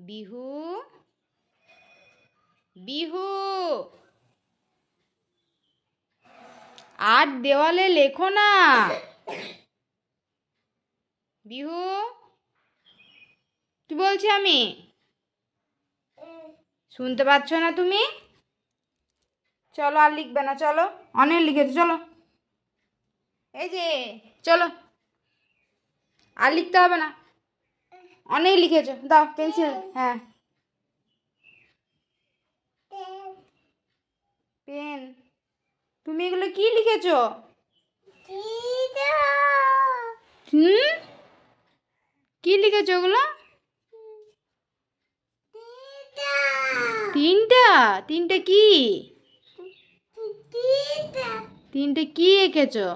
বিহু বিহু। আর দেওয়ালে লেখো না। বিহু। কি বলছি আমি? শুনতে পাচ্ছ না তুমি? চলো আর লিখবে না, চলো। অনেক লিখেছো, চলো। এই যে, চলো। আর লিখতে হবে না। অনেক লিখেছো। দাও, পেন্সিল হ্যাঁ। পেন। তুমি এগুলো কি লিখেছো? হুম? কি লিখেছো ওগুলো? তিনটা? তিনটা কি? তিনটে কি এঁকেছো?